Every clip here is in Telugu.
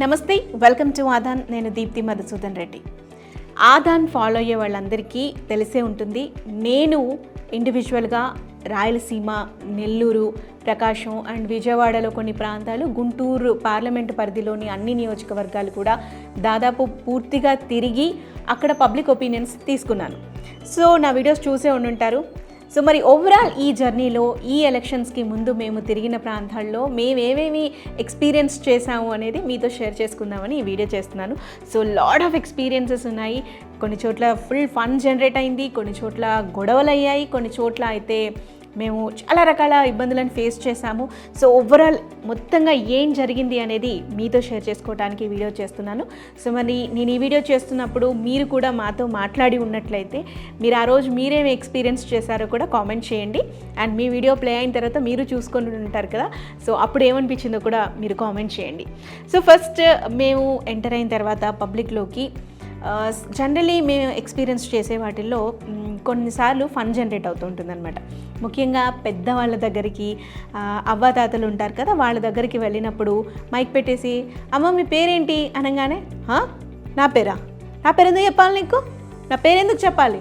నమస్తే వెల్కమ్ టు ఆదాన్. నేను దీప్తి మధుసూదన్ రెడ్డి. ఆదాన్ ఫాలో అయ్యే వాళ్ళందరికీ తెలిసే ఉంటుంది నేను ఇండివిజువల్గా రాయలసీమ నెల్లూరు ప్రకాశం అండ్ విజయవాడలో కొన్ని ప్రాంతాలు గుంటూరు పార్లమెంటు పరిధిలోని అన్ని నియోజకవర్గాలు కూడా దాదాపు పూర్తిగా తిరిగి అక్కడ పబ్లిక్ ఒపీనియన్స్ తీసుకున్నాను. సో నా వీడియోస్ చూసే ఉండుంటారు. సో మరి ఓవరాల్ ఈ జర్నీలో ఈ ఎలక్షన్స్కి ముందు మేము తిరిగిన ప్రాంతాల్లో మేము ఏమేమి ఎక్స్పీరియన్స్ చేసాము అనేది మీతో షేర్ చేసుకుందామని ఈ వీడియో చేస్తున్నాను. సో లాడ్ ఆఫ్ ఎక్స్పీరియన్సెస్ ఉన్నాయి. కొన్ని చోట్ల ఫుల్ ఫన్ జనరేట్ అయింది కొన్ని చోట్ల గొడవలు అయ్యాయి కొన్ని చోట్ల అయితే మేము చాలా రకాల ఇబ్బందులను ఫేస్ చేశాము. సో ఓవరాల్ మొత్తంగా ఏం జరిగింది అనేది మీతో షేర్ చేసుకోవడానికి వీడియో చేస్తున్నాను. సో మరి నేను ఈ వీడియో చేస్తున్నప్పుడు మీరు కూడా మాతో మాట్లాడి ఉన్నట్లయితే మీరు ఆ రోజు మీరేం ఎక్స్పీరియన్స్ చేశారో కూడా కామెంట్ చేయండి. అండ్ మీ వీడియో ప్లే అయిన తర్వాత మీరు చూసుకొని ఉంటారు కదా. సో అప్పుడు ఏమనిపించిందో కూడా మీరు కామెంట్ చేయండి. సో ఫస్ట్ మేము ఎంటర్ అయిన తర్వాత పబ్లిక్లోకి జనరలీ మేము ఎక్స్పీరియన్స్ చేసే వాటిల్లో కొన్నిసార్లు ఫన్ జనరేట్ అవుతుంటుందన్నమాట ముఖ్యంగా పెద్దవాళ్ళ దగ్గరికి అవ్వాతాతలు ఉంటారు కదా వాళ్ళ దగ్గరికి వెళ్ళినప్పుడు మైక్ పెట్టేసి అమ్మ మీ పేరేంటి? అనగానే నా పేరా? నా పేరు ఎందుకు చెప్పాలి నీకు? నా పేరు ఎందుకు చెప్పాలి?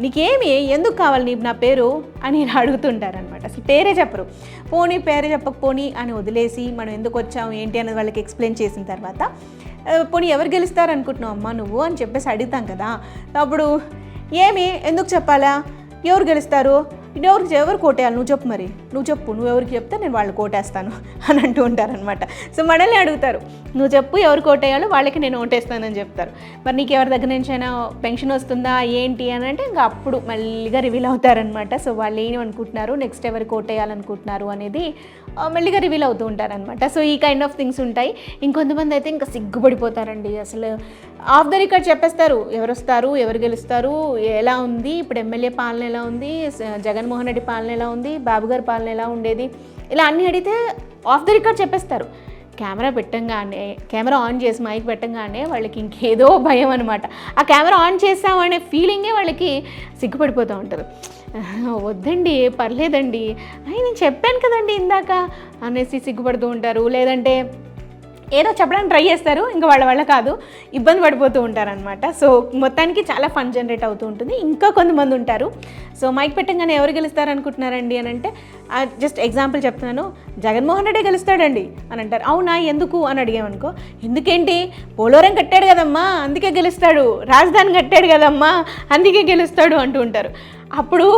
నీకేమి? ఎందుకు కావాలి నీ నా పేరు? అని అడుగుతుంటారనమాట అసలు పేరే చెప్పరు. పోనీ పేరు చెప్పకపోని అని వదిలేసి మనం ఎందుకు వచ్చాం ఏంటి అనేది వాళ్ళకి ఎక్స్ప్లెయిన్ చేసిన తర్వాత పోనీ ఎవరు గెలుస్తారు అనుకుంటున్నావు? అమ్మా నువ్వు అని చెప్పేసి అడుగుతాం కదా. అప్పుడు ఏమి? ఎందుకు చెప్పాలా? ఎవరు గెలుస్తారు? ఎవరికి ఎవరు కోటేయాలి? నువ్వు చెప్పు మరి. నువ్వు చెప్పు. నువ్వు ఎవరికి చెప్తే నేను వాళ్ళు కోటేస్తాను అని అంటూ ఉంటారనమాట సో మనల్ని అడుగుతారు. నువ్వు చెప్పు ఎవరు కోటేయాలో వాళ్ళకి నేను ఓటేస్తానని చెప్తారు. మరి నీకు ఎవరి దగ్గర నుంచి అయినా పెన్షన్ వస్తుందా ఏంటి అని అంటే ఇంకా అప్పుడు మళ్ళీగా రివీల్ అవుతారనమాట సో వాళ్ళు ఏం అనుకుంటున్నారు నెక్స్ట్ ఎవరు కోటేయాలనుకుంటున్నారు అనేది మళ్ళీగా మెల్లిగా రివీల్ అవుతూ ఉంటారనమాట సో ఈ కైండ్ ఆఫ్ థింగ్స్ ఉంటాయి. ఇంకొంతమంది అయితే ఇంకా సిగ్గుపడిపోతారండి. అసలు ఆఫ్ ద రికార్డ్ చెప్పేస్తారు. ఎవరు వస్తారు ఎవరు గెలుస్తారు? ఎలా ఉంది? ఇప్పుడు ఎమ్మెల్యే పాలన ఎలా ఉంది? జగన్మోహన్ రెడ్డి పాలన ఎలా ఉంది? బాబు గారి పాలన ఎలా ఉండేది? ఇలా అన్నీ అడిగితే ఆఫ్ ద రికార్డ్ చెప్పేస్తారు. కెమెరా పెట్టంగానే కెమెరా ఆన్ చేసి మైక్ పెట్టంగానే వాళ్ళకి ఇంకేదో భయం అనమాట ఆ కెమెరా ఆన్ చేసామనే ఫీలింగే వాళ్ళకి సిగ్గుపడిపోతూ ఉంటారు వద్దండి పర్లేదండి. అయ్యి నేను చెప్పాను కదండి ఇందాక అనేసి సిగ్గుపడుతూ ఉంటారు. లేదంటే ఏదో చెప్పడానికి ట్రై చేస్తారు ఇంకా వాళ్ళ వల్ల కాదు. ఇబ్బంది పడిపోతూ ఉంటారనమాట సో మొత్తానికి చాలా ఫన్ జనరేట్ అవుతూ ఉంటుంది. ఇంకా కొంతమంది ఉంటారు. సో మైక్ పెట్టంగానే ఎవరు గెలుస్తారు అనుకుంటున్నారండి అని అంటే జస్ట్ ఎగ్జాంపుల్ చెప్తున్నాను. జగన్మోహన్ రెడ్డి గెలుస్తాడండి అని అంటారు. అవునా ఎందుకు అని అడిగామనుకో ఎందుకేంటి? పోలవరం కట్టాడు కదమ్మా అందుకే గెలుస్తాడు. రాజధాని కట్టాడు కదమ్మా అందుకే గెలుస్తాడు అంటూ ఉంటారు. అప్పుడు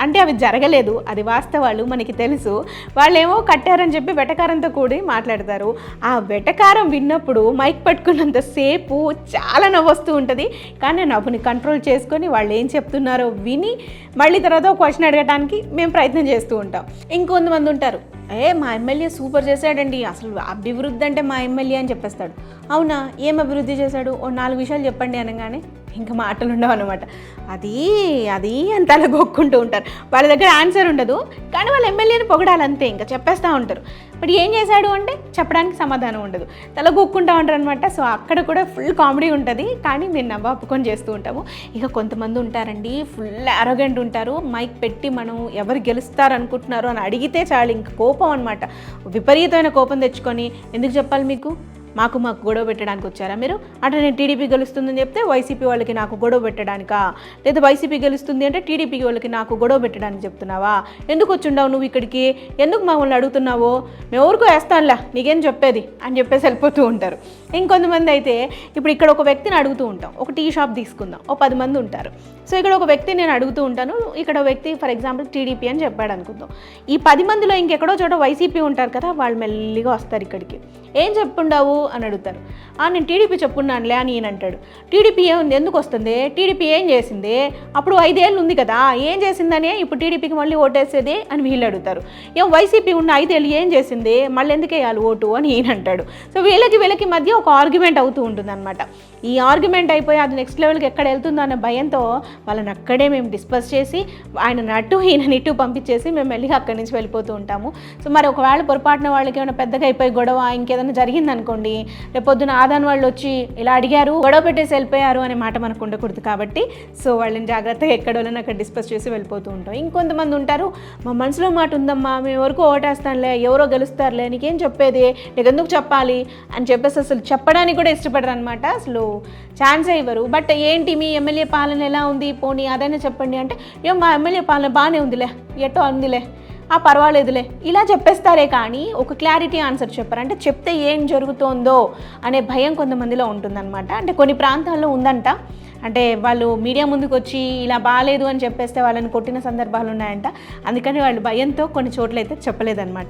అంటే అవి జరగలేదు. అది వాస్తవాలు మనకి తెలుసు. వాళ్ళేమో కట్టారని చెప్పి వెటకారంతో కూడి మాట్లాడతారు. ఆ వెటకారం విన్నప్పుడు మైక్ పట్టుకున్నంతసేపు చాలా నవ్వొస్తూ ఉంటుంది. కానీ నవ్వుని కంట్రోల్ చేసుకొని వాళ్ళు ఏం చెప్తున్నారో విని మళ్ళీ తర్వాత క్వశ్చన్ అడగడానికి మేము ప్రయత్నం చేస్తూ ఉంటాం. ఇంకొంతమంది ఉంటారు. ఏ మా ఎమ్మెల్యే సూపర్ చేశాడండి. అసలు అభివృద్ధి అంటే మా ఎమ్మెల్యే అని చెప్పేస్తాడు. అవునా? ఏం అభివృద్ధి చేశాడు? ఓ నాలుగు విషయాలు చెప్పండి అనగానే ఇంకా మాటలు ఉండవు అనమాట అది అది అంత అలా గొక్కుంటూ ఉంటారు. వాళ్ళ దగ్గర ఆన్సర్ ఉండదు. కానీ వాళ్ళ ఎమ్మెల్యేని పొగడాలంతే ఇంకా చెప్పేస్తూ ఉంటారు. బట్ ఏం చేశాడు అంటే చెప్పడానికి సమాధానం ఉండదు. తల గొక్కుంటూ ఉంటారు అనమాట సో అక్కడ కూడా ఫుల్ కామెడీ ఉంటుంది. కానీ మేము నవ్వాపుకొని చేస్తూ ఉంటాము. ఇక కొంతమంది ఉంటారండి ఫుల్ అరగెంట్ ఉంటారు. మైక్ పెట్టి మనం ఎవరు గెలుస్తారు అనుకుంటున్నారు అని అడిగితే చాలు ఇంక కోపం అనమాట విపరీతమైన కోపం తెచ్చుకొని ఎందుకు చెప్పాలి మీకు? మాకు మాకు గొడవ పెట్టడానికి వచ్చారా మీరు? అంటే నేను టీడీపీ గెలుస్తుందని చెప్తే వైసీపీ వాళ్ళకి నాకు గొడవ పెట్టడానికా? లేదా వైసీపీ గెలుస్తుంది అంటే టీడీపీ వాళ్ళకి నాకు గొడవ పెట్టడానికి చెప్తున్నావా? ఎందుకు వచ్చుండవు నువ్వు ఇక్కడికి? ఎందుకు మమ్మల్ని అడుగుతున్నావో? మేము ఎవరికో వేస్తానులే నీకేం చెప్పేది? అని చెప్పేసి వెళ్ళిపోతూ ఉంటారు. ఇంకొంతమంది అయితే ఇప్పుడు ఇక్కడ ఒక వ్యక్తిని అడుగుతూ ఉంటాం. ఒక టీ షాప్ తీసుకుందాం. ఒక పది మంది ఉంటారు. సో ఇక్కడ ఒక వ్యక్తి నేను అడుగుతూ ఉంటాను. ఇక్కడ వ్యక్తి ఫర్ ఎగ్జాంపుల్ టీడీపీ అని చెప్పాడు అనుకుందాం. ఈ పది మందిలో ఇంకెక్కడో చోట వైసీపీ ఉంటారు కదా వాళ్ళు మెల్లిగా వస్తారు ఇక్కడికి. ఏం చెప్పుండావు? అని అడుగుతారు. "ఆ, నేను టీడీపీ చెప్పున్నానులే అని ఈయన అంటాడు. టీడీపీ ఏముంది? ఎందుకు వస్తుంది? టీడీపీ ఏం చేసింది? అప్పుడు ఐదేళ్ళు ఉంది కదా ఏం చేసిందనే ఇప్పుడు టీడీపీకి మళ్ళీ ఓటేసేది? అని వీళ్ళు అడుగుతారు. ఏం వైసీపీ ఉన్న ఐదేళ్ళు ఏం చేసింది? మళ్ళీ ఎందుకు వేయాలి ఓటు? అని ఈయన అంటాడు. సో వీళ్ళకి వీళ్ళకి మధ్య ఒక ఆర్గ్యుమెంట్ అవుతూ ఉంటుంది ఈ ఆర్గ్యుమెంట్ అయిపోయి అది నెక్స్ట్ లెవెల్కి ఎక్కడ వెళ్తుందో అనే భయంతో వాళ్ళని అక్కడే మేము డిస్పస్ చేసి ఆయన నటు ఈయన ఇటు పంపించేసి మేము వెళ్ళి అక్కడి నుంచి వెళ్ళిపోతూ ఉంటాము. సో మరి ఒకవేళ పొరపాటున వాళ్ళకి ఏమైనా పెద్దగా అయిపోయి గొడవ ఇంకేదైనా జరిగిందనుకోండి చెప్పాలి రేపు పొద్దున ఆదాన్ వాళ్ళు వచ్చి ఇలా అడిగారు గొడవ పెట్టేసి వెళ్ళిపోయారు అనే మాట మనకు ఉండకూడదు కాబట్టి సో వాళ్ళని జాగ్రత్తగా ఎక్కడోళ్ళని అక్కడ డిస్కస్ చేసి వెళ్ళిపోతూ ఉంటాం. ఇంకొంతమంది ఉంటారు మా మనసులో మాట ఉందమ్మా మేము ఎవరికో ఓటేస్తానులే ఎవరో గెలుస్తారులే నీకేం చెప్పేది? నీకు ఎందుకు చెప్పాలి? అని చెప్పేసి అసలు చెప్పడానికి కూడా ఇష్టపడరు అనమాట అసలు ఛాన్సే ఇవ్వరు. బట్ ఏంటి మీ ఎమ్మెల్యే పాలన ఎలా ఉంది? పోనీ అదైనా చెప్పండి అంటే ఏం మా ఎమ్మెల్యే పాలన బాగానే ఉందిలే ఎట్టో ఉందిలే ఆ పర్వాలేదులే ఇలా చెప్పేస్తారే కానీ ఒక క్లారిటీ ఆన్సర్ చెప్పారు. అంటే చెప్తే ఏం జరుగుతోందో అనే భయం కొంతమందిలో ఉంటుందన్నమాట. అంటే కొన్ని ప్రాంతాల్లో ఉందంట. అంటే వాళ్ళు మీడియా ముందుకు వచ్చి ఇలా బాగాలేదు అని చెప్పేస్తే వాళ్ళని కొట్టిన సందర్భాలు ఉన్నాయంట. అందుకని వాళ్ళు భయంతో కొన్ని చోట్ల అయితే చెప్పలేదన్నమాట.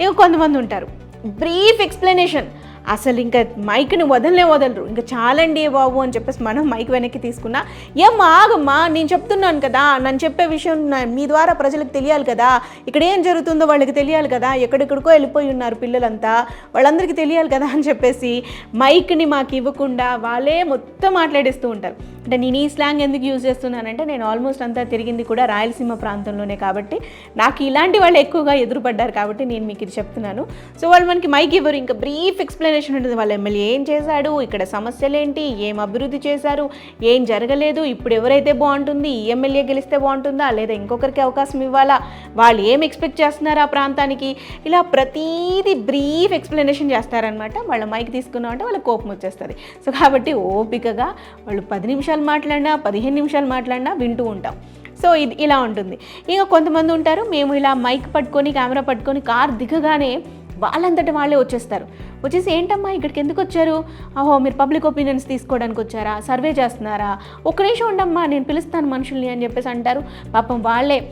ఇక కొంతమంది ఉంటారు. బ్రీఫ్ ఎక్స్ప్లెనేషన్ అసలు ఇంకా మైక్ని వదలనే వదలరు. ఇంకా చాలండి బాబు అని చెప్పేసి మనం మైక్ వెనక్కి తీసుకున్నా ఏం ఆగమ్మా నేను చెప్తున్నాను కదా నన్ను చెప్పే విషయం మీ ద్వారా ప్రజలకు తెలియాలి కదా ఇక్కడ ఏం జరుగుతుందో వాళ్ళకి తెలియాలి కదా ఎక్కడెక్కడికో వెళ్ళిపోయి ఉన్నారు పిల్లలంతా వాళ్ళందరికీ తెలియాలి కదా అని చెప్పేసి మైక్ని మాకు ఇవ్వకుండా వాళ్ళే మొత్తం మాట్లాడేస్తూ ఉంటారు. అంటే నేను ఈ స్లాంగ్ ఎందుకు యూజ్ చేస్తున్నానంటే నేను ఆల్మోస్ట్ అంతా తిరిగింది కూడా రాయలసీమ ప్రాంతంలోనే కాబట్టి నాకు ఇలాంటి వాళ్ళు ఎక్కువగా ఎదురుపడ్డారు కాబట్టి నేను మీకు ఇది చెప్తున్నాను. సో వాళ్ళు మనకి మైక్ ఇవ్వరు. ఇంకా బ్రీఫ్ ఎక్స్ప్లెనేషన్ ఉంటుంది. వాళ్ళ ఎమ్మెల్యే ఏం చేశాడు? ఇక్కడ సమస్యలు ఏంటి? ఏం అభివృద్ధి చేశారు? ఏం జరగలేదు? ఇప్పుడు ఎవరైతే బాగుంటుంది? ఈ ఎమ్మెల్యే గెలిస్తే బాగుంటుందా? లేదా ఇంకొకరికి అవకాశం ఇవ్వాలా? వాళ్ళు ఏం ఎక్స్పెక్ట్ చేస్తున్నారు ఆ ప్రాంతానికి? ఇలా ప్రతీది బ్రీఫ్ ఎక్స్ప్లెనేషన్ చేస్తారనమాట వాళ్ళ మైక్ తీసుకున్నామంటే వాళ్ళ కోపం వచ్చేస్తుంది. సో కాబట్టి ఓపికగా వాళ్ళు పది నిమిషాలు మాట్లాడినా పదిహేను నిమిషాలు మాట్లాడినా వింటూ ఉంటాం. సో ఇది ఇలా ఉంటుంది. ఇంకా కొంతమంది ఉంటారు మేము ఇలా మైక్ పట్టుకొని కెమెరా పట్టుకొని కార్ దిగగానే వాళ్ళంతటి వాళ్ళే వచ్చేస్తారు. వచ్చేసి ఏంటమ్మా ఇక్కడికి ఎందుకు వచ్చారు? అహో మీరు పబ్లిక్ ఒపీనియన్స్ తీసుకోవడానికి వచ్చారా? సర్వే చేస్తున్నారా? ఒక్క నిమిషం ఉండమ్మా నేను పిలుస్తాను మనుషుల్ని అని చెప్పేసి అంటారు. పాపం వాళ్ళే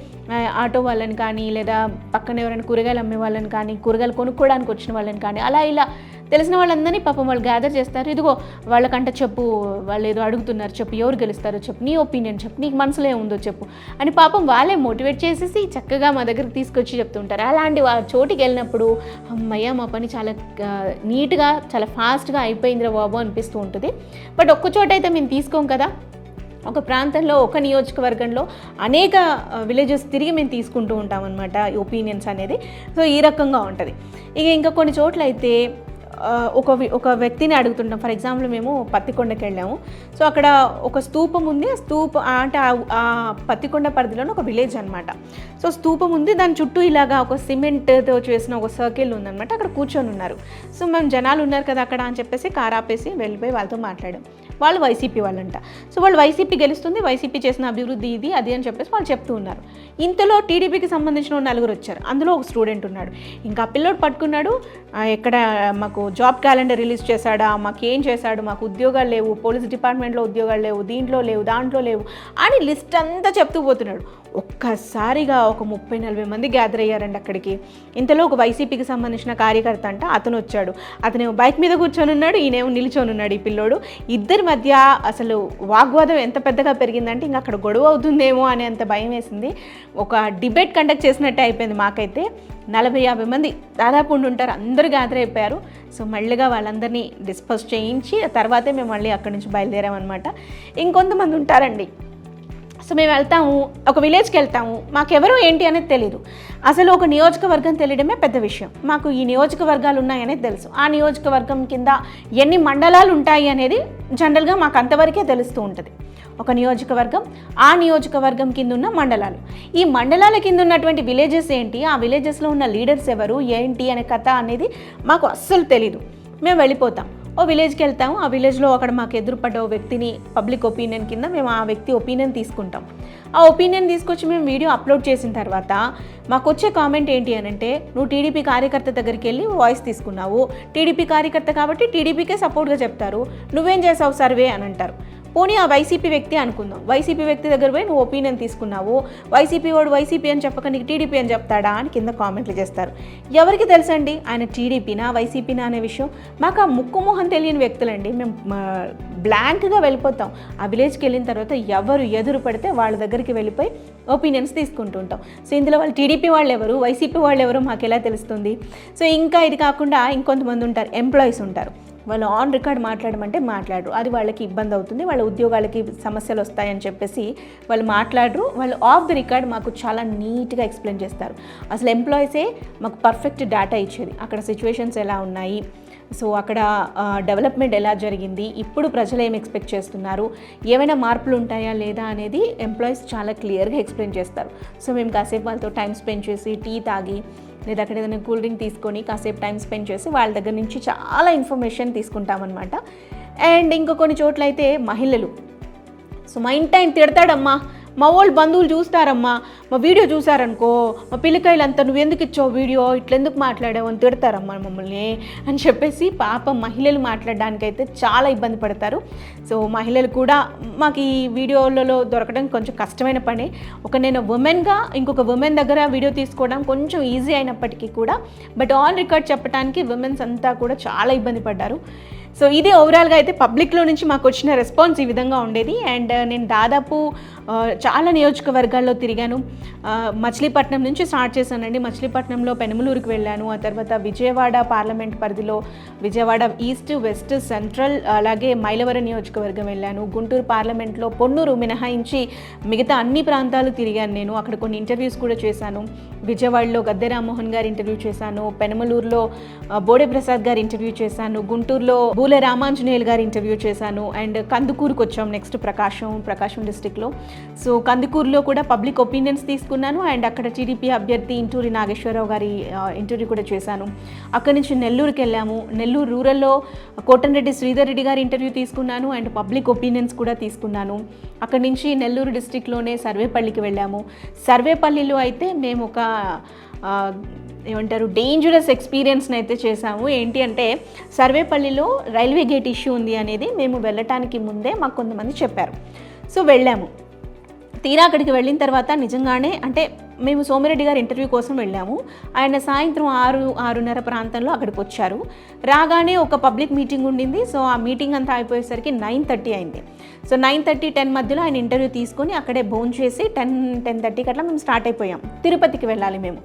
ఆటో వాళ్ళని కానీ లేదా పక్కన ఎవరైనా కూరగాయలు అమ్మే వాళ్ళని కానీ కూరగాయలు కొనుక్కోవడానికి వచ్చిన వాళ్ళని కానీ అలా ఇలా తెలిసిన వాళ్ళందరినీ పాపం వాళ్ళు గ్యాదర్ చేస్తారు. ఇదిగో వాళ్ళకంట చెప్పు వాళ్ళు ఏదో అడుగుతున్నారు చెప్పు ఎవరు గెలుస్తారో చెప్పు నీ ఒపీనియన్ చెప్పు నీకు మనసులో ఏముందో చెప్పు అని పాపం వాళ్ళే మోటివేట్ చేసేసి చక్కగా మా దగ్గరికి తీసుకొచ్చి చెప్తుంటారు. అలాంటి వా చోటికి వెళ్ళినప్పుడు అమ్మయ్య మా పని చాలా నీట్గా చాలా ఫాస్ట్గా అయిపోయిందిరా బాబు అనిపిస్తూ ఉంటుంది. బట్ ఒక్క చోట అయితే మేము తీసుకోం కదా. ఒక ప్రాంతంలో ఒక నియోజకవర్గంలో అనేక విలేజెస్ తిరిగి మేము తీసుకుంటూ ఉంటాం అనమాట ఒపీనియన్స్ అనేది. సో ఈ రకంగా ఉంటుంది. ఇక ఇంకా కొన్ని చోట్ల అయితే ఒక ఒక వ్యక్తిని అడుగుతుంటాం. ఫర్ ఎగ్జాంపుల్ మేము పత్తికొండకి వెళ్ళాము సో అక్కడ ఒక స్తూపం ఉంది. ఆ స్తూప అంటే ఆ- ఆ పత్తికొండ పరిధిలోనే ఒక విలేజ్ అనమాట సో స్తూపం ఉంది. దాని చుట్టూ ఇలాగా ఒక సిమెంట్తో చేసిన ఒక సర్కిల్ ఉందన్నమాట. అక్కడ కూర్చొని ఉన్నారు. సో మేము జనాలు ఉన్నారు కదా అక్కడ అని చెప్పేసి కార్ ఆపేసి వెళ్ళిపోయి వాళ్ళతో మాట్లాడాం. వాళ్ళు వైసీపీ వాళ్ళంట. సో వాళ్ళు వైసీపీ గెలుస్తుంది. వైసీపీ చేసిన అభివృద్ధి ఇది అది అని చెప్పేసి వాళ్ళు చెప్తూ ఉన్నారు. ఇంతలో టీడీపీకి సంబంధించిన నలుగురు వచ్చారు. అందులో ఒక స్టూడెంట్ ఉన్నాడు. ఇంకా పిల్లోడు పట్టుకున్నాడు. ఎక్కడ మాకు జాబ్ క్యాలెండర్ రిలీజ్ చేశాడా? మాకు ఏం చేశాడు? మాకు ఉద్యోగాలు లేవు. పోలీస్ డిపార్ట్మెంట్లో ఉద్యోగాలు లేవు. దీంట్లో లేవు దాంట్లో లేవు అని లిస్ట్ అంతా చెప్తూ పోతున్నాడు. ఒక్కసారిగా ఒక ముప్పై నలభై మంది గ్యాదర్ అయ్యారండి అక్కడికి. ఇంతలో ఒక వైసీపీకి సంబంధించిన కార్యకర్త అంట అతను వచ్చాడు. అతనేమో బైక్ మీద కూర్చొని ఉన్నాడు ఈయనేమో నిల్చొని ఉన్నాడు ఈ పిల్లోడు. ఇద్దరి మధ్య అసలు వాగ్వాదం ఎంత పెద్దగా పెరిగిందంటే ఇంకా అక్కడ గొడవ అవుతుందేమో అనే అంత భయం వేసింది. ఒక డిబేట్ కండక్ట్ చేసినట్టే అయిపోయింది మాకైతే. నలభై యాభై మంది దాదాపు ఉండి ఉంటారు అందరూ గ్యాదర్ అయిపోయారు. సో మళ్ళీగా వాళ్ళందరినీ డిస్పస్ చేయించి తర్వాతే మేము మళ్ళీ అక్కడి నుంచి బయలుదేరామన్నమాట. ఇంకొంతమంది ఉంటారండి. సో మేము వెళ్తాము ఒక విలేజ్కి వెళ్తాము. మాకెవరు ఏంటి అనేది తెలియదు అసలు ఒక నియోజకవర్గం తెలియడమే పెద్ద విషయం. మాకు ఈ నియోజకవర్గాలు ఉన్నాయనేది తెలుసు. ఆ నియోజకవర్గం కింద ఎన్ని మండలాలు ఉంటాయి అనేది జనరల్గా మాకు అంతవరకే తెలుస్తూ ఉంటుంది. ఒక నియోజకవర్గం ఆ నియోజకవర్గం కింద ఉన్న మండలాలు. ఈ మండలాల కింద ఉన్నటువంటి విలేజెస్ ఏంటి? ఆ విలేజెస్లో ఉన్న లీడర్స్ ఎవరు? ఏంటి అనే కథ అనేది మాకు అస్సలు తెలీదు. మేము వెళ్ళిపోతాం. ఓ విలేజ్కి వెళ్తాము. ఆ విలేజ్లో అక్కడ మాకు ఎదురుపడ్డ ఓ వ్యక్తిని పబ్లిక్ ఒపీనియన్ కింద మేము ఆ వ్యక్తి ఒపీనియన్ తీసుకుంటాం. ఆ ఒపీనియన్ తీసుకొచ్చి మేము వీడియో అప్లోడ్ చేసిన తర్వాత మాకు వచ్చే కామెంట్ ఏంటి అని అంటే నువ్వు టీడీపీ కార్యకర్త దగ్గరికి వెళ్ళి వాయిస్ తీసుకున్నావు. టీడీపీ కార్యకర్త కాబట్టి టీడీపీకే సపోర్ట్గా చెప్తారు. నువ్వేం చేసావు సర్వే? అని అంటారు. పోనీ ఆ వైసీపీ వ్యక్తి అనుకుందాం. వైసీపీ వ్యక్తి దగ్గర పోయి నువ్వు ఒపీనియన్ తీసుకున్నావు. వైసీపీ వాడు వైసీపీ అని చెప్పక నీకు టీడీపీ అని చెప్తాడా అని కింద కామెంట్లు చేస్తారు. ఎవరికి తెలుసండి? ఆయన టీడీపీనా వైసీపీనా అనే విషయం? మాకు ఆ ముక్కు మొహం తెలియని వ్యక్తులండి. మేము బ్లాంక్గా వెళ్ళిపోతాం. ఆ విలేజ్కి వెళ్ళిన తర్వాత ఎవరు ఎదురు పడితే వాళ్ళ దగ్గరికి వెళ్ళిపోయి ఒపీనియన్స్ తీసుకుంటుంటాం సో ఇందులో వాళ్ళు టీడీపీ వాళ్ళు ఎవరు? వైసీపీ వాళ్ళు ఎవరు? మాకు ఎలా తెలుస్తుంది? సో ఇంకా ఇది కాకుండా ఇంకొంతమంది ఉంటారు. ఎంప్లాయీస్ ఉంటారు. వాళ్ళు ఆన్ రికార్డ్ మాట్లాడమంటే మాట్లాడరు. అది వాళ్ళకి ఇబ్బంది అవుతుంది. వాళ్ళ ఉద్యోగాలకి సమస్యలు వస్తాయని చెప్పేసి వాళ్ళు మాట్లాడరు. వాళ్ళు ఆఫ్ ది రికార్డ్ మాకు చాలా నీట్గా ఎక్స్ప్లెయిన్ చేస్తారు. అసలు ఎంప్లాయీసే మాకు పర్ఫెక్ట్ డేటా ఇచ్చేది. అక్కడ సిచ్యువేషన్స్ ఎలా ఉన్నాయి? సో అక్కడ డెవలప్మెంట్ ఎలా జరిగింది? ఇప్పుడు ప్రజలు ఏం ఎక్స్పెక్ట్ చేస్తున్నారు? ఏమైనా మార్పులు ఉంటాయా లేదా అనేది ఎంప్లాయీస్ చాలా క్లియర్గా ఎక్స్ప్లెయిన్ చేస్తారు. సో మేము కాసేపు వాళ్ళతో టైం స్పెండ్ చేసి టీ తాగి లేదా అక్కడ ఏదైనా కూల్ డ్రింక్ తీసుకొని కాసేపు టైం స్పెండ్ చేసి వాళ్ళ దగ్గర నుంచి చాలా ఇన్ఫర్మేషన్ తీసుకుంటామన్నమాట. అండ్ ఇంకో కొన్ని చోట్ల అయితే మహిళలు. సో మా ఇంటి ఆయన తిడతాడమ్మా. మా వాళ్ళు బంధువులు చూస్తారమ్మా. మా వీడియో చూసారనుకో మా పిల్లకాయలంతా నువ్వు ఎందుకు ఇచ్చావు వీడియో? ఇట్లెందుకు మాట్లాడావు? అని తిడతారమ్మా మమ్మల్ని అని చెప్పేసి పాప మహిళలు మాట్లాడడానికైతే చాలా ఇబ్బంది పడతారు. సో మహిళలు కూడా మాకు ఈ వీడియోలలో దొరకడం కొంచెం కష్టమైన పని. ఒక నేను ఉమెన్గా ఇంకొక ఉమెన్ దగ్గర వీడియో తీసుకోవడం కొంచెం ఈజీ అయినప్పటికీ కూడా బట్ ఆన్ రికార్డ్ చెప్పడానికి ఉమెన్స్ అంతా కూడా చాలా ఇబ్బంది పడ్డారు. సో ఇది ఓవరాల్గా అయితే పబ్లిక్లో నుంచి మాకు వచ్చిన రెస్పాన్స్ ఈ విధంగా ఉండేది. అండ్ uh, నేను దాదాపు uh, చాలా నియోజకవర్గాల్లో తిరిగాను. Uh, మచిలీపట్నం నుంచి స్టార్ట్ చేశానండి. మచిలీపట్నంలో పెనమలూరుకి వెళ్ళాను. ఆ తర్వాత విజయవాడ పార్లమెంట్ పరిధిలో విజయవాడ ఈస్ట్ వెస్ట్ సెంట్రల్ అలాగే మైలవరం నియోజకవర్గం వెళ్ళాను. గుంటూరు పార్లమెంట్లో పొన్నూరు మినహాయించి మిగతా అన్ని ప్రాంతాలు తిరిగాను నేను. అక్కడ కొన్ని ఇంటర్వ్యూస్ కూడా చేశాను. విజయవాడలో గద్దె రామ్మోహన్ గారి ఇంటర్వ్యూ చేశాను. పెనమలూరులో బోడే ప్రసాద్ గారి ఇంటర్వ్యూ చేశాను. గుంటూరులో బూల రామాంజనేయులు గారి ఇంటర్వ్యూ చేశాను. అండ్ కందుకూరుకు వచ్చాం నెక్స్ట్ ప్రకాశం ప్రకాశం డిస్టిక్లో సో కందుకూరులో కూడా పబ్లిక్ ఒపీనియన్స్ తీసుకున్నాను. అండ్ అక్కడ టీడీపీ అభ్యర్థి ఇంటూరి నాగేశ్వరరావు గారి ఇంటర్వ్యూ కూడా చేశాను. అక్కడి నుంచి నెల్లూరుకి వెళ్ళాము. నెల్లూరు రూరల్లో కోటన్రెడ్డి శ్రీధర్ రెడ్డి గారి ఇంటర్వ్యూ తీసుకున్నాను. అండ్ పబ్లిక్ ఒపీనియన్స్ కూడా తీసుకున్నాను. అక్కడి నుంచి నెల్లూరు డిస్టిక్లోనే సర్వేపల్లికి వెళ్ళాము. సర్వేపల్లిలో అయితే మేము ఒక ఏమంటారు డేంజరస్ ఎక్స్పీరియన్స్ని అయితే చేసాము ఏంటి అంటే సర్వేపల్లిలో రైల్వే గేట్ ఇష్యూ ఉంది అనేది మేము వెళ్ళటానికి ముందే మాకు కొంతమంది చెప్పారు. సో వెళ్ళాము. తీరా అక్కడికి వెళ్ళిన తర్వాత నిజంగానే అంటే మేము సోమిరెడ్డి గారి ఇంటర్వ్యూ కోసం వెళ్ళాము. ఆయన సాయంత్రం ఆరు ఆరున్నర ప్రాంతంలో అక్కడికి వచ్చారు. రాగానే ఒక పబ్లిక్ మీటింగ్ ఉండింది. సో ఆ మీటింగ్ అంతా అయిపోయేసరికి నైన్ థర్టీ అయింది. సో నైన్ థర్టీ టెన్ మధ్యలో ఆయన ఇంటర్వ్యూ తీసుకొని అక్కడే భోన్ చేసి టెన్ టెన్ థర్టీకి అట్లా మేము స్టార్ట్ అయిపోయాం. తిరుపతికి వెళ్ళాలి మేము.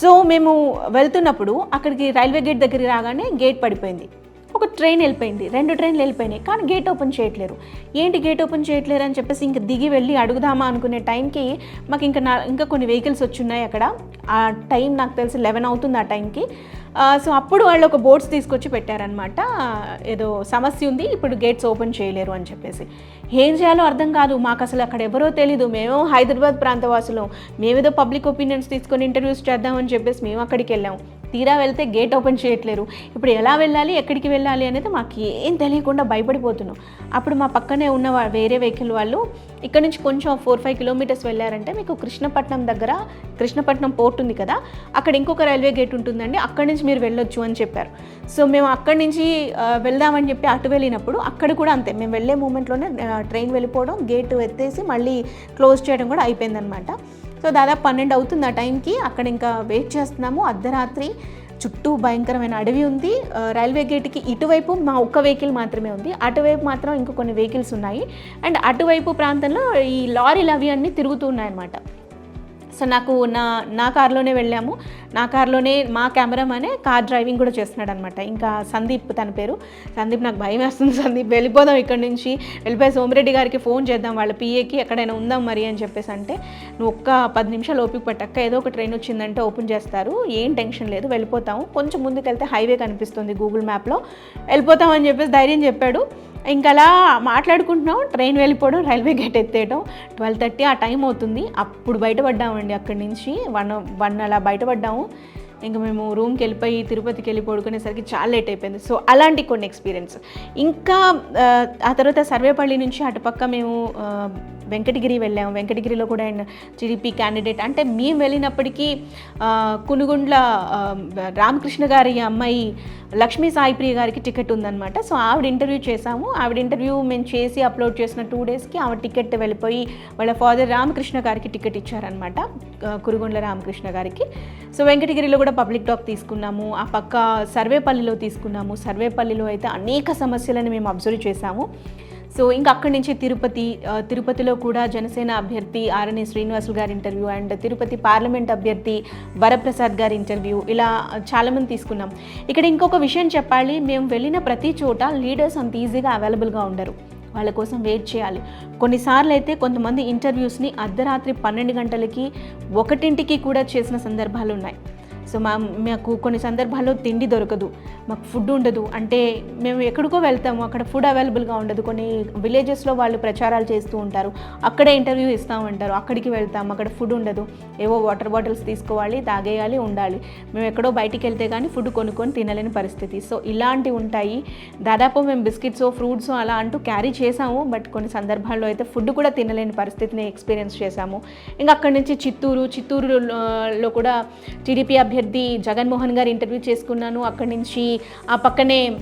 సో మేము వెళ్తున్నప్పుడు అక్కడికి రైల్వే గేట్ దగ్గరికి రాగానే గేట్ పడిపోయింది. ఒక ట్రైన్ వెళ్ళిపోయింది. రెండు ట్రైన్లు వెళ్ళిపోయినాయి. కానీ గేట్ ఓపెన్ చేయట్లేరు. ఏంటి గేట్ ఓపెన్ చేయట్లేరు అని చెప్పేసి ఇంక దిగి వెళ్ళి అడుగుదామా అనుకునే టైంకి మాకు ఇంకా నా ఇంకా కొన్ని వెహికల్స్ వచ్చున్నాయి అక్కడ. ఆ టైం నాకు తెలిసి లెవెన్ అవుతుంది ఆ టైంకి. సో అప్పుడు వాళ్ళు ఒక బోర్డ్స్ తీసుకొచ్చి పెట్టారనమాట ఏదో సమస్య ఉంది ఇప్పుడు గేట్స్ ఓపెన్ చేయలేరు అని చెప్పేసి. ఏం చేయాలో అర్థం కాదు మాకు అసలు అక్కడ ఎవరో తెలీదు. మేము హైదరాబాద్ ప్రాంతవాసులం మేమేదో పబ్లిక్ ఒపీనియన్స్ తీసుకొని ఇంటర్వ్యూస్ చేద్దామని చెప్పేసి మేము అక్కడికి వెళ్ళాం. తీరా వెళ్తే గేట్ ఓపెన్ చేయట్లేరు. ఇప్పుడు ఎలా వెళ్ళాలి ఎక్కడికి వెళ్ళాలి అనేది మాకు ఏం తెలియకుండా భయపడిపోతున్నాం. అప్పుడు మా పక్కనే ఉన్న వేరే వెహికల్ వాళ్ళు ఇక్కడ నుంచి కొంచెం ఫోర్ ఫైవ్ కిలోమీటర్స్ వెళ్ళారంటే మీకు కృష్ణపట్నం దగ్గర కృష్ణపట్నం పోర్ట్ ఉంది కదా అక్కడ ఇంకొక రైల్వే గేట్ ఉంటుందండి. అక్కడి నుంచి మీరు వెళ్ళొచ్చు అని చెప్పారు. సో మేము అక్కడి నుంచి వెళ్దామని చెప్పి అటు వెళ్ళినప్పుడు అక్కడ కూడా అంతే. మేము వెళ్ళే మూమెంట్లోనే ట్రైన్ వెళ్ళిపోవడం గేట్ ఎత్తేసి మళ్ళీ క్లోజ్ చేయడం కూడా అయిపోయిందనమాట సో దాదాపు పన్నెండు అవుతుంది ఆ టైంకి. అక్కడ ఇంకా వెయిట్ చేస్తున్నాము. అర్ధరాత్రి చుట్టూ భయంకరమైన అడవి ఉంది. రైల్వే గేట్కి ఇటువైపు మా ఒక్క వెహికల్ మాత్రమే ఉంది. అటువైపు మాత్రం ఇంకో కొన్ని వెహికల్స్ ఉన్నాయి. అండ్ అటువైపు ప్రాంతంలో ఈ లారీలు అవి అన్నీ తిరుగుతూ ఉన్నాయన్నమాట. సో నాకు నా నా కార్లోనే వెళ్ళాము. నా కార్లోనే మా కెమెరామనే కార్ డ్రైవింగ్ కూడా చేస్తున్నాడు అనమాట ఇంకా సందీప్ తన పేరు. సందీప్ నాకు భయం వేస్తుంది. సందీప్ వెళ్ళిపోదాం ఇక్కడ నుంచి. వెళ్ళిపోయి సోమిరెడ్డి గారికి ఫోన్ చేద్దాం. వాళ్ళ పిఏకి ఎక్కడైనా ఉందాం మరి అని చెప్పేసి అంటే నువ్వు ఒక్క పది నిమిషాలు ఓపిక పట్టక్క ఏదో ఒక ట్రైన్ వచ్చిందంటే ఓపెన్ చేస్తారు. ఏం టెన్షన్ లేదు. వెళ్ళిపోతాము. కొంచెం ముందుకెళ్తే హైవే కనిపిస్తుంది గూగుల్ మ్యాప్లో. వెళ్ళిపోతాం అని చెప్పేసి ధైర్యం చెప్పాడు. ఇంకా అలా మాట్లాడుకుంటున్నాం ట్రైన్ వెళ్ళిపోవడం రైల్వే గేట్ ఎత్తేయడం ట్వెల్వ్ థర్టీ ఆ టైం అవుతుంది. అప్పుడు బయటపడ్డామండి అక్కడి నుంచి. వన్ వన్ అలా బయటపడ్డాము. ఇంకా మేము రూమ్కి వెళ్ళిపోయి తిరుపతికి వెళ్ళి పడుకునేసరికి చాలా లేట్ అయిపోయింది. సో అలాంటి కొన్ని ఎక్స్పీరియన్స్ ఇంకా ఆ, తర్వాత సర్వేపల్లి నుంచి అటుపక్క మేము వెంకటగిరి వెళ్ళాము వెంకటగిరిలో కూడా ఆయన టీడీపీ క్యాండిడేట్ అంటే మేము వెళ్ళినప్పటికీ కునుగుండ్ల రామకృష్ణ గారి అమ్మాయి లక్ష్మీ సాయిప్రియ గారికి టికెట్ ఉందన్నమాట. సో ఆవిడ ఇంటర్వ్యూ చేశాము. ఆవిడ ఇంటర్వ్యూ మేము చేసి అప్లోడ్ చేసిన టూ డేస్కి ఆవిడ టికెట్ వెళ్ళిపోయి వాళ్ళ ఫాదర్ రామకృష్ణ గారికి టికెట్ ఇచ్చారనమాట ఆ, కురుగుండ్ల రామకృష్ణ గారికి. సో వెంకటగిరిలో కూడా పబ్లిక్ టాక్ తీసుకున్నాము. ఆ పక్క సర్వేపల్లిలో తీసుకున్నాము. సర్వేపల్లిలో అయితే అనేక సమస్యలను మేము అబ్జర్వ్ చేశాము. సో ఇంకా అక్కడి నుంచి తిరుపతి తిరుపతిలో కూడా జనసేన అభ్యర్థి ఆర్ఎన్ఏ శ్రీనివాసులు గారి ఇంటర్వ్యూ అండ్ తిరుపతి పార్లమెంట్ అభ్యర్థి వరప్రసాద్ గారి ఇంటర్వ్యూ ఇలా చాలామంది తీసుకున్నాం. ఇక్కడ ఇంకొక విషయం చెప్పాలి. మేము వెళ్ళిన ప్రతి చోట లీడర్స్ అంత ఈజీగా అవైలబుల్గా ఉండరు. వాళ్ళ కోసం వెయిట్ చేయాలి. కొన్నిసార్లు అయితే కొంతమంది ఇంటర్వ్యూస్ని అర్ధరాత్రి పన్నెండు గంటలకి ఒకటింటికి కూడా చేసిన సందర్భాలు ఉన్నాయి. సో మా మాకు కొన్ని సందర్భాల్లో తిండి దొరకదు మాకు ఫుడ్ ఉండదు. అంటే మేము ఎక్కడికో వెళ్తాము అక్కడ ఫుడ్ అవైలబుల్గా ఉండదు. కొన్ని విలేజెస్లో వాళ్ళు ప్రచారాలు చేస్తూ ఉంటారు. అక్కడే ఇంటర్వ్యూ ఇస్తామంటారు అక్కడికి వెళ్తాం అక్కడ ఫుడ్ ఉండదు. ఏవో వాటర్ బాటిల్స్ తీసుకోవాలి తాగేయాలి ఉండాలి. మేము ఎక్కడో బయటికి వెళ్తే కానీ ఫుడ్ కొనుక్కొని తినలేని పరిస్థితి. సో ఇలాంటివి ఉంటాయి. దాదాపు మేము బిస్కెట్స్ ఫ్రూట్స్ అలా అంటూ క్యారీ చేసాము బట్ కొన్ని సందర్భాల్లో అయితే ఫుడ్ కూడా తినలేని పరిస్థితిని ఎక్స్పీరియన్స్ చేశాము. ఇంకా అక్కడి నుంచి చిత్తూరు చిత్తూరులో కూడా టీడీపీ అభ్యర్థి జగన్మోహన్ గారు ఇంటర్వ్యూ చేసుకున్నాను. అక్కడి నుంచి ఆ పక్కనే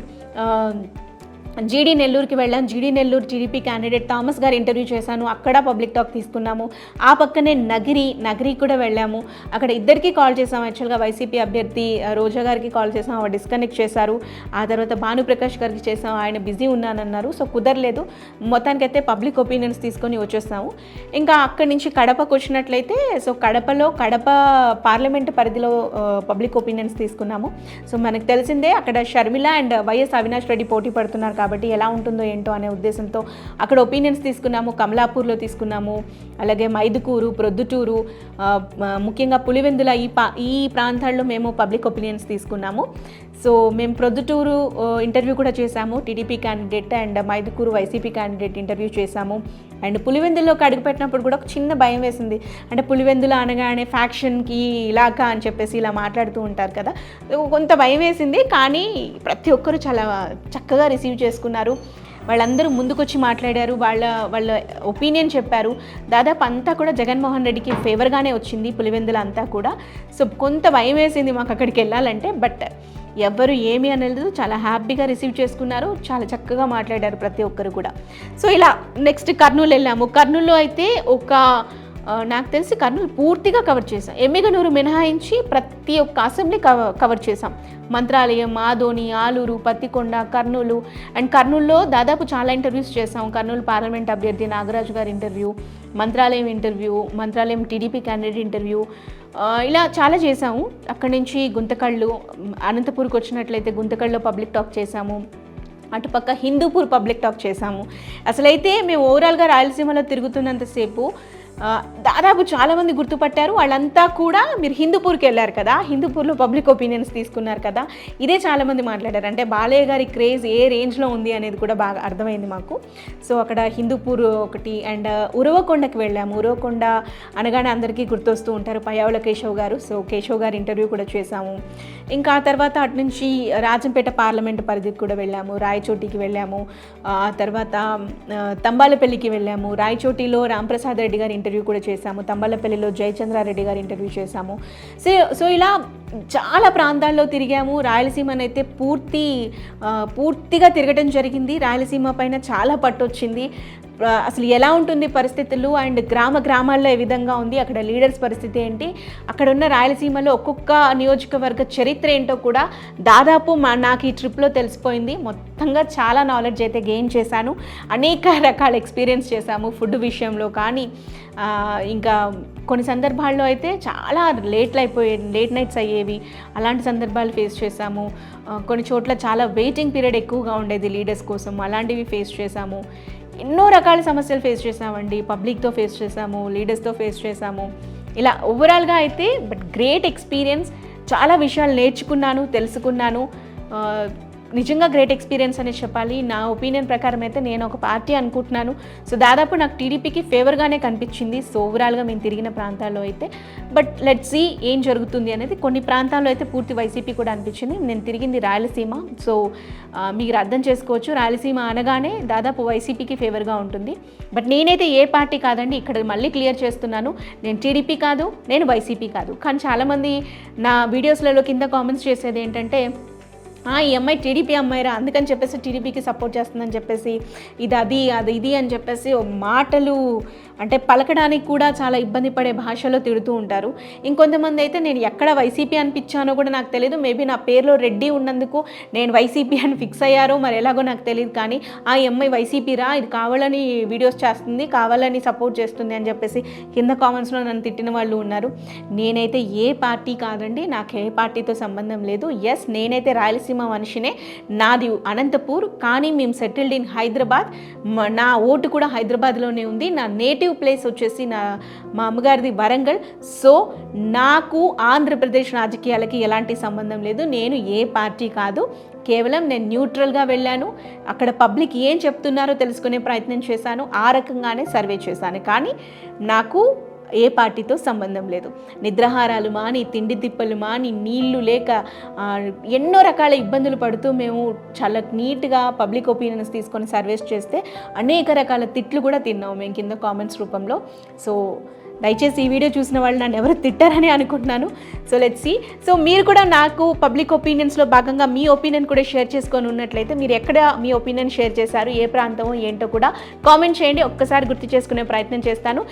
జీడీ నెల్లూరుకి వెళ్ళాం. GD Nellore TDP candidate Thomas గారు ఇంటర్వ్యూ చేశాను. అక్కడ పబ్లిక్ టాక్ తీసుకున్నాము. ఆ పక్కనే నగిరి నగిరి కూడా వెళ్ళాము. అక్కడ ఇద్దరికి కాల్ చేసాం యాక్చువల్గా వైసీపీ అభ్యర్థి రోజా గారికి కాల్ చేసాం ఆవిడ డిస్కనెక్ట్ చేశారు. ఆ తర్వాత భానుప్రకాష్ గారికి చేసాం ఆయన బిజీ ఉన్నానన్నారు. సో కుదరలేదు. మొత్తానికైతే పబ్లిక్ ఒపీనియన్స్ తీసుకొని వచ్చేస్తాము ఇంకా అక్కడి నుంచి కడపకు వచ్చినట్లయితే సో కడపలో కడప పార్లమెంట్ పరిధిలో పబ్లిక్ ఒపీనియన్స్ తీసుకున్నాము. సో మనకు తెలిసిందే అక్కడ షర్మిల అండ్ వైఎస్ అవినాష్ రెడ్డి పోటీ పడుతున్నారు కాబట్టి ఎలా ఉంటుందో ఏంటో అనే ఉద్దేశంతో అక్కడ ఒపీనియన్స్ తీసుకున్నాము కమలాపూర్లో తీసుకున్నాము అలాగే మైదుకూరు ప్రొద్దుటూరు ముఖ్యంగా పులివెందుల ఈ పా ఈ ప్రాంతాల్లో మేము పబ్లిక్ ఒపీనియన్స్ తీసుకున్నాము. సో మేము ప్రొద్దుటూరు ఇంటర్వ్యూ కూడా చేశాము. TDP candidate and Mydukur YCP candidate interview చేశాము. అండ్ పులివెందుల్లోకి అడుగుపెట్టినప్పుడు కూడా ఒక చిన్న భయం వేసింది. అంటే పులివెందుల అనగానే ఫ్యాక్షన్కి ఇలాగా అని చెప్పేసి ఇలా మాట్లాడుతూ ఉంటారు కదా. కొంత భయం వేసింది. కానీ ప్రతి ఒక్కరు చాలా చక్కగా రిసీవ్ చేసుకున్నారు. వాళ్ళందరూ ముందుకొచ్చి మాట్లాడారు. వాళ్ళ వాళ్ళ ఒపీనియన్ చెప్పారు. దాదాపు అంతా కూడా జగన్మోహన్ రెడ్డికి ఫేవర్గానే వచ్చింది పులివెందుల అంతా కూడా. సో కొంత భయం వేసింది మాకు అక్కడికి వెళ్ళాలంటే. బట్ ఎవ్వరు ఏమి అనలేదు. చాలా హ్యాపీగా రిసీవ్ చేసుకున్నారు. చాలా చక్కగా మాట్లాడారు ప్రతి ఒక్కరు కూడా. సో ఇలా నెక్స్ట్ కర్నూలు వెళ్ళాము. కర్నూలులో అయితే ఒక నాకు తెలిసి కర్నూలు పూర్తిగా కవర్ చేసాం ఎమ్మిగనూరు మినహాయించి ప్రతి ఒక్క అసెంబ్లీ కవర్ కవర్ చేసాం మంత్రాలయం ఆదోని ఆలూరు పత్తికొండ కర్నూలు. అండ్ కర్నూలులో దాదాపు చాలా ఇంటర్వ్యూస్ చేసాం కర్నూలు పార్లమెంట్ అభ్యర్థి నాగరాజు గారి interview Mantralayam interview Mantralayam TDP candidate interview ఇలా చాలా చేసాము అక్కడి నుంచి గుంతకళ్ళు అనంతపూర్కి వచ్చినట్లయితే గుంతకళ్ళలో పబ్లిక్ టాక్ చేసాము అటుపక్క హిందూపూర్ పబ్లిక్ టాక్ చేశాము. అసలైతే మేము ఓవరాల్గా రాయలసీమలో తిరుగుతున్నంతసేపు దాదాపు చాలామంది గుర్తుపట్టారు. వాళ్ళంతా కూడా మీరు హిందూపూర్కి వెళ్ళారు కదా హిందూపూర్లో పబ్లిక్ ఒపీనియన్స్ తీసుకున్నారు కదా ఇదే చాలామంది మాట్లాడారు. అంటే బాలయ్య గారి క్రేజ్ ఏ రేంజ్లో ఉంది అనేది కూడా బాగా అర్థమైంది మాకు. సో అక్కడ హిందూపూర్ ఒకటి అండ్ ఉరవకొండకి వెళ్ళాము. ఉరవకొండ అనగానే అందరికీ గుర్తొస్తూ ఉంటారు పయావుల కేశవ్ గారు. సో కేశవ్ గారి ఇంటర్వ్యూ కూడా చేశాము. ఇంకా ఆ తర్వాత అటు నుంచి రాజంపేట పార్లమెంట్ పరిధికి కూడా వెళ్ళాము. రాయచోటికి వెళ్ళాము. ఆ తర్వాత తంబాలపల్లికి వెళ్ళాము. రాయచోటిలో రాంప్రసాద్ రెడ్డి గారి ఇంటర్వ్యూ కూడా చేశాము. తంబాలపల్లిలో జయచంద్రారెడ్డి గారి ఇంటర్వ్యూ చేశాము. సో సో ఇలా చాలా ప్రాంతాల్లో తిరిగాము. రాయలసీమనైతే పూర్తి పూర్తిగా తిరగటం జరిగింది. రాయలసీమ పైన చాలా పట్టు వచ్చింది అసలు ఎలా ఉంటుంది పరిస్థితులు అండ్ గ్రామ గ్రామాల్లో ఏ విధంగా ఉంది అక్కడ లీడర్స్ పరిస్థితి ఏంటి అక్కడ ఉన్న రాయలసీమలో ఒక్కొక్క నియోజకవర్గ చరిత్ర ఏంటో కూడా దాదాపు మా నాకు ఈ ట్రిప్లో తెలిసిపోయింది. మొత్తంగా చాలా నాలెడ్జ్ అయితే గెయిన్ చేశాను. అనేక రకాల ఎక్స్పీరియన్స్ చేశాము ఫుడ్ విషయంలో కానీ ఇంకా కొన్ని సందర్భాల్లో అయితే చాలా లేట్లు అయిపోయే లేట్ నైట్స్ అయ్యేవి. అలాంటి సందర్భాలు ఫేస్ చేశాము. కొన్ని చోట్ల చాలా వెయిటింగ్ పీరియడ్ ఎక్కువగా ఉండేది లీడర్స్ కోసం. అలాంటివి ఫేస్ చేశాము. ఎన్నో రకాల సమస్యలు ఫేస్ చేసామండి పబ్లిక్తో ఫేస్ చేసాము లీడర్స్తో ఫేస్ చేసాము ఇలా ఓవరాల్గా అయితే బట్ గ్రేట్ ఎక్స్పీరియన్స్ చాలా విషయాలు నేర్చుకున్నాను తెలుసుకున్నాను. నిజంగా గ్రేట్ ఎక్స్పీరియన్స్ అనేది చెప్పాలి. నా ఒపీనియన్ ప్రకారం అయితే నేను ఒక పార్టీ అనుకుంటున్నాను. సో దాదాపు నాకు టీడీపీకి ఫేవర్గానే కనిపించింది. సో ఓవరాల్గా మేము తిరిగిన ప్రాంతాల్లో అయితే. బట్ లెట్ సీ ఏం జరుగుతుంది అనేది కొన్ని ప్రాంతాల్లో అయితే పూర్తి వైసీపీ కూడా అనిపించింది. నేను తిరిగింది రాయలసీమ. సో మీరు అర్థం చేసుకోవచ్చు. రాయలసీమ అనగానే దాదాపు వైసీపీకి ఫేవర్గా ఉంటుంది. బట్ నేనైతే ఏ పార్టీ కాదండి ఇక్కడ మళ్ళీ క్లియర్ చేస్తున్నాను. నేను టీడీపీ కాదు నేను వైసీపీ కాదు. కానీ చాలామంది నా వీడియోస్లలో కింద కామెంట్స్ చేసేది ఏంటంటే ఈ అమ్మాయి టీడీపీ అమ్మాయిరా అందుకని చెప్పేసి టీడీపీకి సపోర్ట్ చేస్తుందని చెప్పేసి ఇది అది అది ఇది అని చెప్పేసి మాటలు అంటే పలకడానికి కూడా చాలా ఇబ్బంది పడే భాషలో తిడుతూ ఉంటారు. ఇంకొంతమంది అయితే నేను ఎక్కడ వైసీపీ అనిపించానో కూడా నాకు తెలియదు మేబీ నా పేరులో రెడ్డి ఉన్నందుకు నేను వైసీపీ అని ఫిక్స్ అయ్యారో మరి ఎలాగో నాకు తెలియదు కానీ ఆ ఎంఐ అమ్మాయి వైసీపీ రా ఇది కావాలని వీడియోస్ చేస్తుంది కావాలని సపోర్ట్ చేస్తుంది అని చెప్పేసి కింద కామెంట్స్లో నన్ను తిట్టిన వాళ్ళు ఉన్నారు. నేనైతే ఏ పార్టీ కాదండి నాకు ఏ పార్టీతో సంబంధం లేదు. ఎస్ నేనైతే రాయలసీమ మనిషినే నాది అనంతపూర్. కానీ మేము సెటిల్డ్ ఇన్ హైదరాబాద్. నా ఓటు కూడా హైదరాబాద్లోనే ఉంది. నా నేటివ్ ప్లేస్ వచ్చేసి నా మా అమ్మగారిది వరంగల్. సో నాకు ఆంధ్రప్రదేశ్ రాజకీయాలకి ఎలాంటి సంబంధం లేదు. నేను ఏ పార్టీ కాదు. కేవలం నేను న్యూట్రల్గా వెళ్ళాను. అక్కడ పబ్లిక్ ఏం చెప్తున్నారో తెలుసుకునే ప్రయత్నం చేశాను. ఆ రకంగానే సర్వే చేశాను. కానీ నాకు ఏ పార్టీతో సంబంధం లేదు. నిద్రాహారాలు మాని తిండి తిప్పలు మాని నీళ్ళు లేక ఎన్నో రకాల ఇబ్బందులు పడుతూ మేము చాలా నీట్గా పబ్లిక్ ఒపీనియన్స్ తీసుకొని సర్వేస్ చేస్తే అనేక రకాల తిట్లు కూడా తిన్నాము మేము కింద కామెంట్స్ రూపంలో. సో దయచేసి ఈ వీడియో చూసిన వాళ్ళు నన్ను ఎవరు తిట్టారని అనుకుంటున్నాను. సో లెట్స్ సి సో మీరు కూడా నాకు పబ్లిక్ ఒపీనియన్స్లో భాగంగా మీ ఒపీనియన్ కూడా షేర్ చేసుకొని ఉన్నట్లయితే మీరు ఎక్కడ మీ ఒపీనియన్ షేర్ చేశారు ఏ ప్రాంతమో ఏంటో కూడా కామెంట్ చేయండి. ఒక్కసారి గుర్తు చేసుకునే ప్రయత్నం చేస్తాను.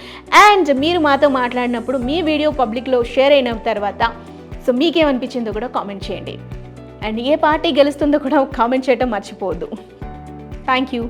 అండ్ మీరు మాతో మాట్లాడినప్పుడు మీ వీడియో పబ్లిక్లో షేర్ అయిన తర్వాత సో మీకేమనిపించిందో కూడా కామెంట్ చేయండి. అండ్ ఏ పార్టీ గెలుస్తుందో కూడా కామెంట్ చేయడం మర్చిపోవద్దు. Thank you